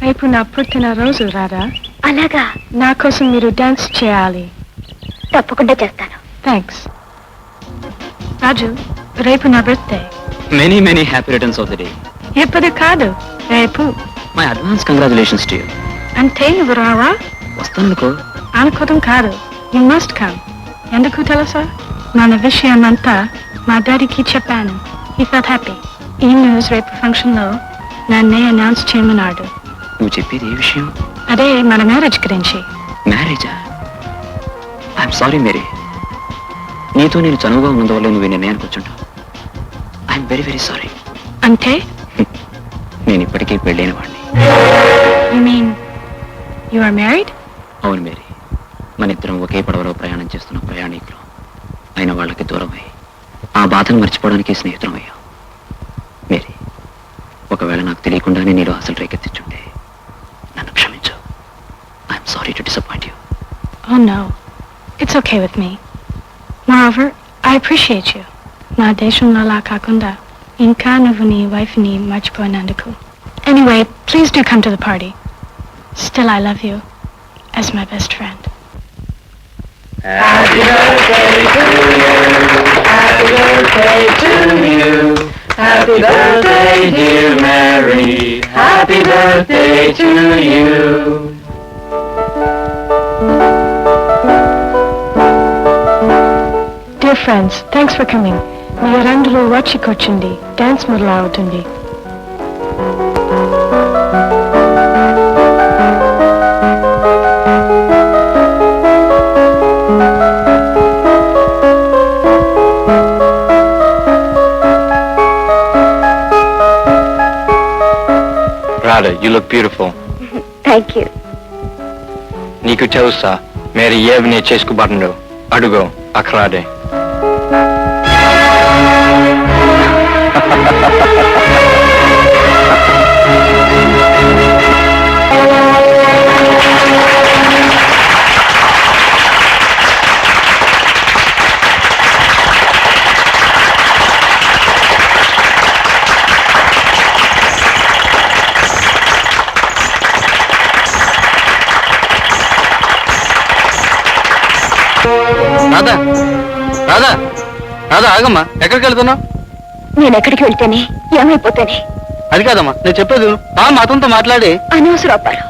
రేపు నా పుట్టినరోజు రాదా అలాగా. నా కోసం మీరు డాన్స్ చేయాలి. తప్పకుండా చేస్తాను. థ్యాంక్స్ రాజు రేపు నా birthday many many happy returns of the day ఎప్పుడు కాదు రేపు. My advance congratulations to you అంటే నువ్వు రావా? వస్తానుకో. అనుకోవడం కాదు. యు మస్ట్ కమ్ ఎందుకు తెలుసా? మన విషయం అంతా మా డాడీకి చెప్పాను. ఈ ఫెల్ట్ హ్యాపీ ఈ న్యూస్ రేపు ఫంక్షన్లో నన్నే అనౌన్స్ చేయమన్నాడు. నువ్వు చెప్పేది ఏ విషయం? అదే మన మ్యారేజ్ గురించి. మ్యారేజా ఐఎమ్ సారీ మేరీ నీతో నేను చనువుగా ఉన్నందువల్ల నువ్వు నిర్ణయానికి వచ్చుంటావు. ఐఎమ్ వెరీ వెరీ సారీ అంటే? నేను ఇప్పటికే పెళ్ళైన వాడిని. You mean you are married అవును మేరీ మన ఇద్దరం ఒకే పడవలో ప్రయాణం చేస్తున్న ప్రయాణికులు. అయిన వాళ్ళకి దూరం అయ్యి ఆ బాధను మర్చిపోవడానికి స్నేహితులం అయ్యాం మేరీ ఒకవేళ నాకు తెలియకుండానే నీలో అసలు రేకెత్తించుంటే నన్ను క్షమించు I'm sorry to disappoint you Oh no, it's okay with me. Moreover, I appreciate you. నా దేశంలో అలా కాకుండా ఇంకా నువ్వు నీ వైఫ్ని మర్చిపోయినందుకు anyway please do come to the party still I love you as my best friend Happy birthday, dear Mary. Happy birthday to you. Dear friends thanks for coming మీరందరూ వచ్చి కూర్చుండి డాన్స్ మొదలవుతుంది Radha, you look beautiful. థ్యాంక్ యూ నీకు తెలుసా మీరు ఏవని చేసుకోబడను అడుగు అక్కడే రాధా రాధా రాధా ఆగమ్మా. ఎక్కడికి వెళ్తున్నావు? నేను ఎక్కడికి వెళ్తేనే ఏమైపోతేనే? అది కాదమ్మా నేను చెప్పేది. ఆ మాతంతో మాట్లాడి. అనవసరం అప్పారు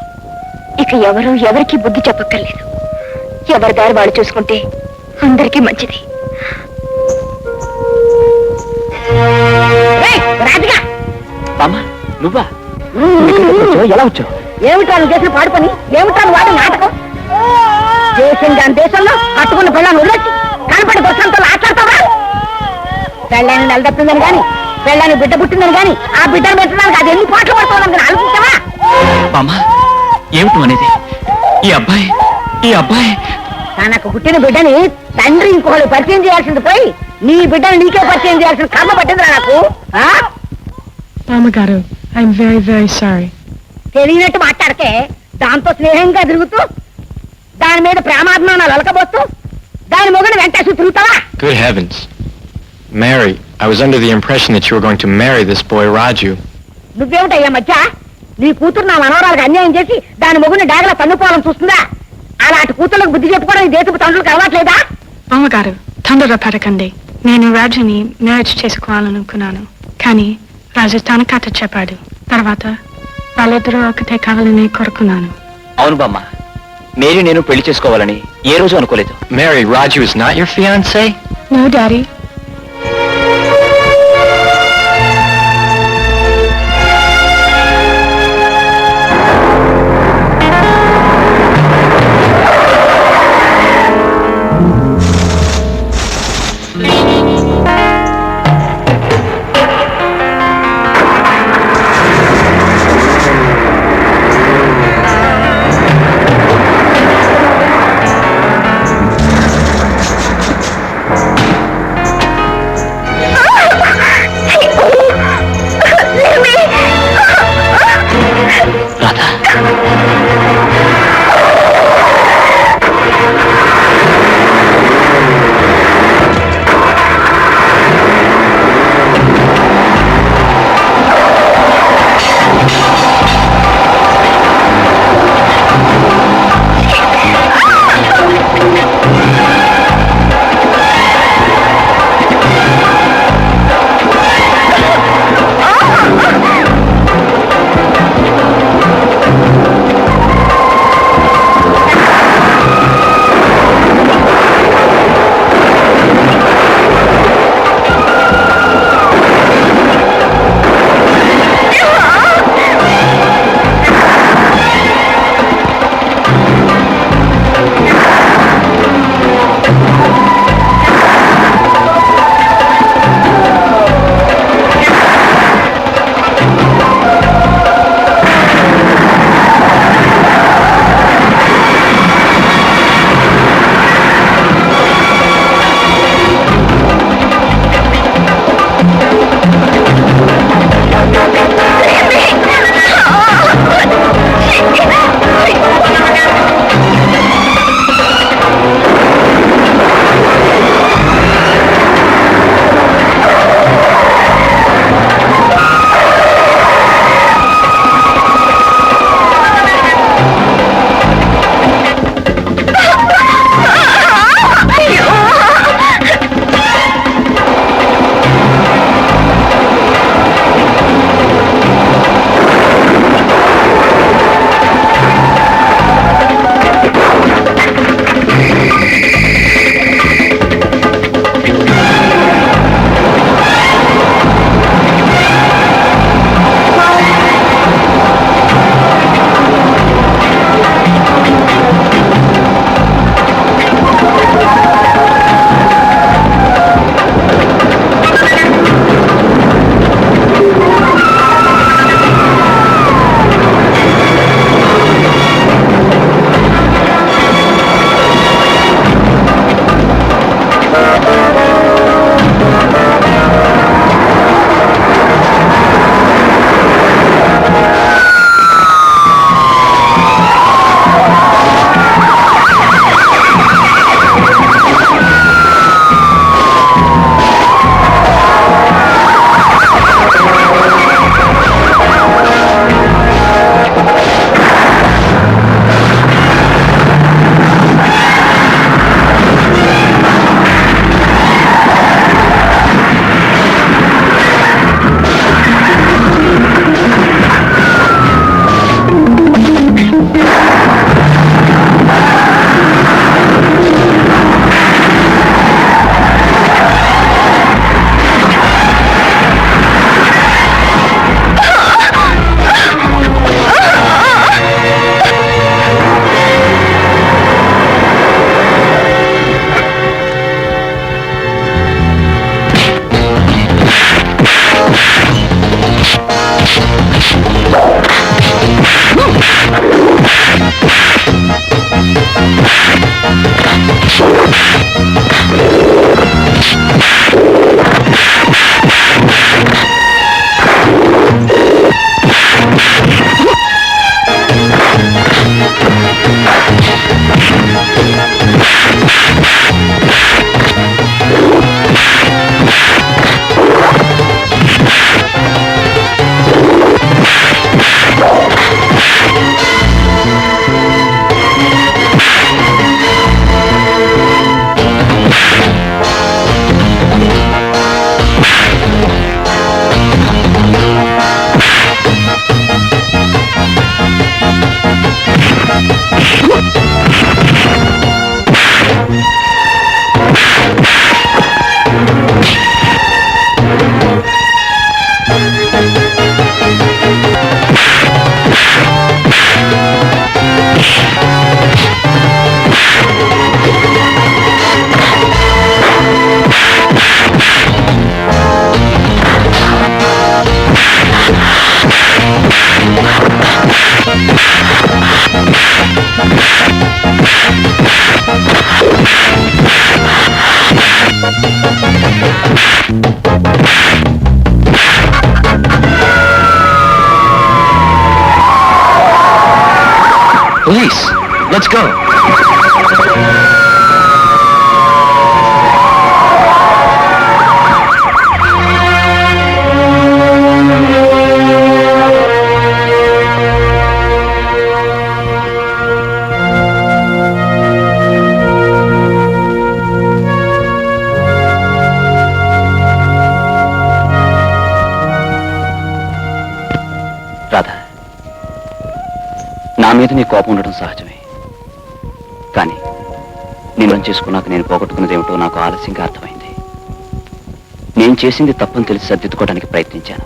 ఇక ఎవరు ఎవరికి బుద్ధి చెప్పక్కర్లేదు. ఎవరి దారి వాళ్ళు చూసుకుంటే అందరికీ మంచిది. అమ్మా నువ్వా? ఎలా వచ్చావు? ఏమిటా నువ్వు చేసిన పాడు పని? ఏమిటా నువ్వు వాడే నాటకం? దేశం దాని దేశంలో కట్టుకున్న పిల్లని వదిలేసి కనపడి దొరకంతో ఆట్లాడతావా పెళ్ళాన్ని నెలదప్పిందని గాని పెళ్ళాన్ని బిడ్డ పుట్టిందని గాని ఆ బిడ్డను పెట్టడానికి అది ఎన్ని పాటలు పడుతుందని కానీ ఆలోచించావా? అమ్మా ఏమిటి అనేది? ఈ అబ్బాయి ఈ అబ్బాయి. తనకు పుట్టిన బిడ్డని తండ్రి ఇంకొకరు పరిచయం చేయాల్సింది పోయి నీ బిడ్డను నీకే పరిచయం చేయాల్సిన కర్మ పట్టిందిరా నాకు ఆ? మామగారు ఐఎమ్ వెరీ వెరీ సారీ తెలియనట్టు మాట్లాడితే దాంతో స్నేహంగా తిరుగుతూ దాని మీద ప్రేమాభిమానాలు అలకబోస్తూ దాని మొగని వెంటేసి తిరుగుతావా? Good heavens. Mary, I was under the impression that you were going to marry this boy Raju. నువ్వేమిటయ్యా మధ్య? నీ కూతురు నా మనవరాలకు అన్యాయం చేసి దాని మొగుని డాగలా తన్నుకోవాలని చూస్తుందా? అలాంటి కూతుర్లకు బుద్ధి చెప్పుకోవడం ఈ దేశపు తండ్రులకు అలవాట్లేదా? మామగారు తొందర పడకండి నేను రాజుని మ్యారేజ్ చేసుకోవాలనుకున్నాను. కానీ రాజు తన కథ చెప్పాడు. తర్వాత వాళ్ళిద్దరూ ఒకటే కావాలని కోరుకున్నాను. అవును బామ్మ. మేరీ నేను పెళ్ళి చేసుకోవాలని ఏ రోజు అనుకోలేదు Mary, Raju is not your fiance? No daddy let's go Radha నా మీద నీ కోపం ఉండడం సహజం నిన్ను చేసుకున్నాక నేను పోగొట్టుకున్నది ఏమిటో నాకు ఆలస్యంగా అర్థమైంది. నేను చేసింది తప్పని తెలిసి సర్దిద్దుకోవడానికి ప్రయత్నించాను.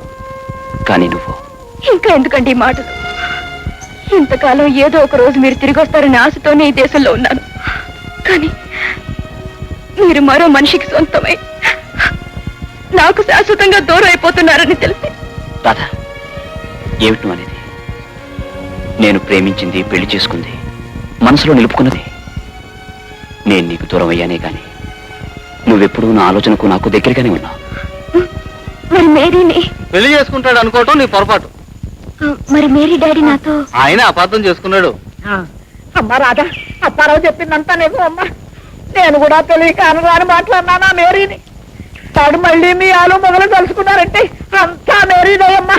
కానీ నువ్వు ఇంకా ఎందుకండి ఈ మాటలు? ఇంతకాలం ఏదో ఒక రోజు మీరు తిరిగి వస్తారనే ఆశతోనే ఈ దేశంలో ఉన్నాను. కానీ మీరు మరో మనిషికి సొంతమై. నాకు శాశ్వతంగా దూరం అయిపోతున్నారని తెలిసి రాధా ఏమిటి అనేది? నేను ప్రేమించింది పెళ్ళి చేసుకుంది మనసులో నిలుపుకున్నది. నేను నీకు దూరం అయ్యానే కాని నువ్వెప్పుడు నా ఆలోచనకు నాకు దగ్గరగానే ఉన్నావు పెళ్ళి చేసుకుంటాడు అనుకోవటం నీ పొరపాటు. మరి మేరీ డాడీ నాతో ఆయన అపార్థం చేసుకున్నాడు. అమ్మా రాధా అప్పారావు చెప్పిందంతా నేను అమ్మా. నేను కూడా తెలియక అనరాని ఆ మేరీని? తాడు మళ్ళీ మీ ఆలో మొదలు కలుసుకున్నారంటే అంతా మేరీదే అమ్మా